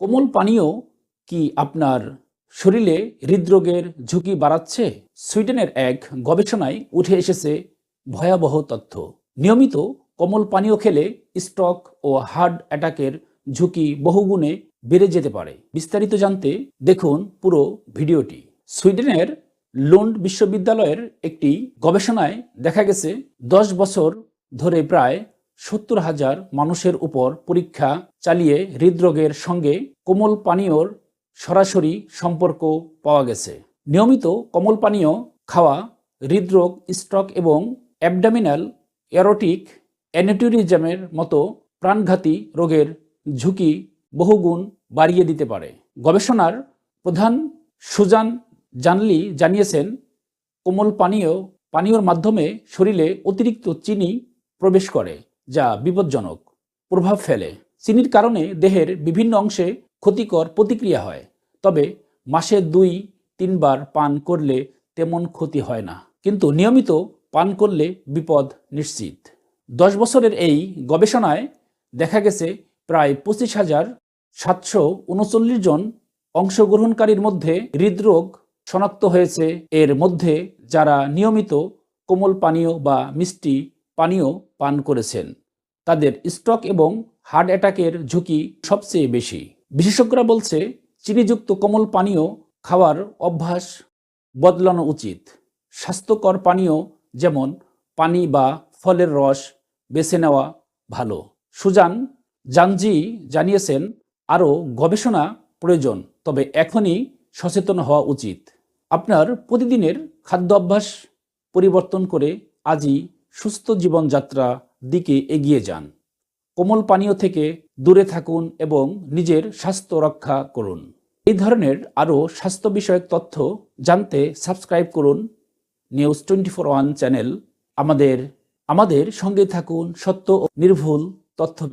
কোমল পানীয় কি আপনার শরীরে হৃদরোগের ঝুঁকি বাড়াচ্ছে? সুইডেনের এক গবেষণায় উঠে এসেছে ভয়াবহ তথ্য। নিয়মিত কোমল পানীয় খেলে স্ট্রোক ও হার্ট অ্যাটাকের ঝুঁকি বহুগুণে বেড়ে যেতে পারে। বিস্তারিত জানতে দেখুন পুরো ভিডিওটি। সুইডেনের লুন্ড বিশ্ববিদ্যালয়ের একটি গবেষণায় দেখা গেছে, দশ বছর ধরে প্রায় সত্তর হাজার মানুষের উপর পরীক্ষা চালিয়ে হৃদরোগের সঙ্গে কোমল পানীয়র সরাসরি সম্পর্ক পাওয়া গেছে। নিয়মিত কোমল পানীয় খাওয়া, হৃদরোগ, স্ট্রোক এবং অ্যাবডামিনাল এরোটিক অ্যানেটুরিজমের মতো প্রাণঘাতী রোগের ঝুঁকি বহুগুণ বাড়িয়ে দিতে পারে। গবেষণার প্রধান সুজান জানলি জানিয়েছেন, কোমল পানীয়, পানীয়র মাধ্যমে শরীরে অতিরিক্ত চিনি প্রবেশ করে। যা বিপজ্জনক, প্রভাব ফেলে। চিনির কারণে দেহের বিভিন্ন অংশে ক্ষতিকর প্রতিক্রিয়া হয়। তবে মাসে দুই, তিনবার পান করলে তেমন ক্ষতি হয় না। কিন্তু নিয়মিত পান করলে বিপদ নিশ্চিত। দশ বছরের এই গবেষণায় দেখা গেছে, প্রায় পঁচিশ হাজার সাতশো উনচল্লিশ জন অংশগ্রহণকারীর মধ্যে হৃদরোগ শনাক্ত হয়েছে। এর মধ্যে যারা নিয়মিত কোমল পানীয় বা মিষ্টি পানীয় পান করেছেন। তাদের স্ট্রোক এবং হার্ট অ্যাটাকের ঝুঁকি সবচেয়ে বেশি। বিশেষজ্ঞরা বলছে, চিনিযুক্ত কোমল পানীয় খাওয়ার অভ্যাস বদলানো উচিত। স্বাস্থ্যকর পানীয় যেমন পানি বা ফলের রস বেছে নেওয়া ভালো। সুজান জানজি জানিয়েছেন, আরও গবেষণা প্রয়োজন, তবে এখনই সচেতন হওয়া উচিত। আপনার প্রতিদিনের খাদ্য অভ্যাস পরিবর্তন করে আজই সুস্থ জীবনযাত্রা দিকে এগিয়ে যান কোমল পানীয় থেকে দূরে থাকুন এবং নিজের স্বাস্থ্য রক্ষা করুন এই ধরনের আরও স্বাস্থ্য বিষয়ক তথ্য জানতে সাবস্ক্রাইব করুন news twenty four one channel আমাদের আমাদের সঙ্গে থাকুন সত্য ও নির্ভুল তথ্য।